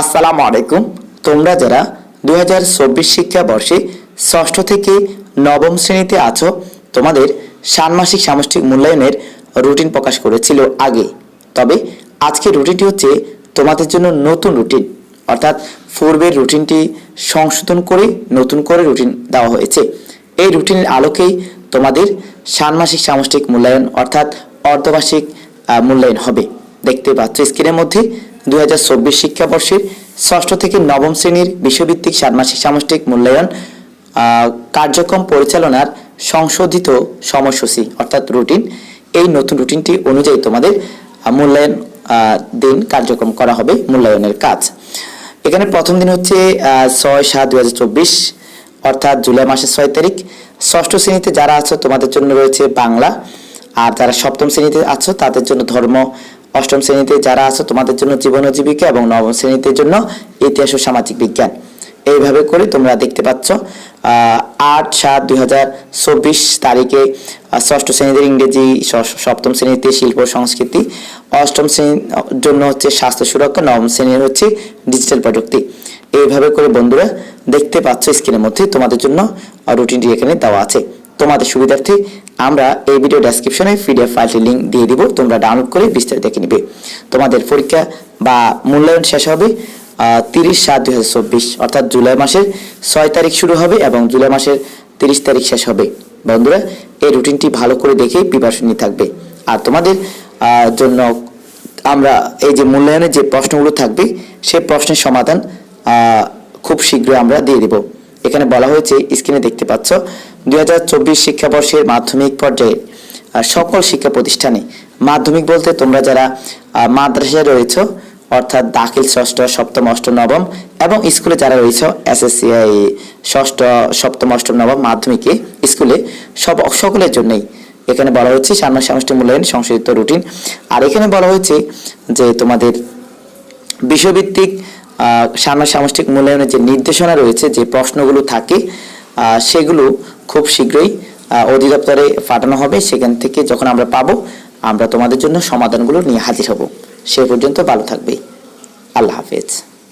আসসালামু আলাইকুম। তোমরা যারা দু হাজার চব্বিশ শিক্ষাবর্ষে ষষ্ঠ থেকে নবম শ্রেণীতে আছো, তোমাদের ষান্মাসিক সামষ্টিক মূল্যায়নের রুটিন প্রকাশ করেছিল আগে। তবে আজকে রুটিনটি হচ্ছে তোমাদের জন্য নতুন রুটিন, অর্থাৎ পূর্বের রুটিনটি সংশোধন করে নতুন করে রুটিন দেওয়া হয়েছে। এই রুটিনের আলোকেই তোমাদের ষান্মাসিক সামষ্টিক মূল্যায়ন, অর্থাৎ অর্ধবার্ষিক মূল্যায়ন হবে। দেখতে পাচ্ছ স্ক্রিনের মধ্যে দুই হাজার চব্বিশ শিক্ষাবর্ষের ষষ্ঠ থেকে নবম শ্রেণির বিশ্বভিত্তিক ষান্মাসিক সামষ্টিক মূল্যায়ন কার্যক্রম পরিচালনার সংশোধিত সময়সূচি অর্থাৎ রুটিন। এই নতুন রুটিনটি অনুযায়ী তোমাদের মূল্যায়ন দিন কার্যক্রম করা হবে, মূল্যায়নের কাজ। এখানে প্রথম দিন হচ্ছে ছয় সাত চব্বিশ, অর্থাৎ জুলাই মাসের ছয় তারিখ। ষষ্ঠ শ্রেণীতে যারা আছো, তোমাদের জন্য রয়েছে বাংলা। আর যারা সপ্তম শ্রেণীতে আছো, তাদের জন্য ধর্ম অষ্টম শ্রেণীতে যারা আছো, তোমাদের জন্য জীবন জীবিকা এবং নবম শ্রেণীতে জন্য ইতিহাস ও সামাজিক বিজ্ঞান। এইভাবে করে তোমরা দেখতে পাচ্ছ আট সাত দুই হাজার চব্বিশ তারিখে ষষ্ঠ শ্রেণীদের ইংরেজি সপ্তম শ্রেণীতে শিল্প সংস্কৃতি, অষ্টম শ্রেণির জন্য হচ্ছে স্বাস্থ্য সুরক্ষা, নবম শ্রেণির হচ্ছে ডিজিটাল প্রযুক্তি। এইভাবে করে বন্ধুরা দেখতে পাচ্ছ, স্ক্রিনের মধ্যে তোমাদের জন্য রুটিনটি এখানে দেওয়া আছে। তোমাদের সুবিধার্থে আমরা এই ভিডিও ডেসক্রিপশনে পিডিএফ ফাইলটি লিংক দিয়ে দিব, তোমরা ডাউনলোড করে বিস্তারিত দেখে নিবে। তোমাদের পরীক্ষা বা মূল্যায়ন শেষ হবে তিরিশ সাত দুই হাজার চব্বিশ, অর্থাৎ জুলাই মাসের ছয় তারিখ শুরু হবে এবং জুলাই মাসের তিরিশ তারিখ শেষ হবে। বন্ধুরা, এই রুটিনটি ভালো করে দেখে প্রিপারেশন নিয়ে থাকবে। আর তোমাদের জন্য আমরা এই যে মূল্যায়নের যে প্রশ্নগুলো থাকবে সেই প্রশ্নের সমাধান খুব শীঘ্রই আমরা দিয়ে দেব। এখানে বলা হয়েছে স্ক্রিনে দেখতে পাচ্ছ দুই হাজার চব্বিশ শিক্ষাবর্ষের মাধ্যমিক পর্যায়ে সকল শিক্ষা প্রতিষ্ঠানে মাধ্যমিক বলতে তোমরা যারা মাদ্রাসায় রয়েছ অর্থাৎ দাখিল ষষ্ঠ সপ্তম অষ্টম নবম এবং স্কুলে যারা রয়েছ এসএসসি ষষ্ঠ সপ্তম অষ্টম নবম মাধ্যমিকে স্কুলে সব সকলের জন্যই এখানে বলা হচ্ছে সামনে সমষ্টি মূল্যায়ন সংশোধিত রুটিন। আর এখানে বলা হয়েছে যে তোমাদের বিষয়ভিত্তিক আহ, সামনে সামষ্টিক মূল্যায়নের যে নির্দেশনা রয়েছে যে প্রশ্নগুলো থাকে সেগুলো খুব শীঘ্রই অধিদপ্তরে পাঠানো হবে। সেখান থেকে যখন আমরা পাবো, আমরা তোমাদের জন্য সমাধানগুলো নিয়ে হাজির হব। সে পর্যন্ত ভালো থাকবে। আল্লাহ হাফেজ।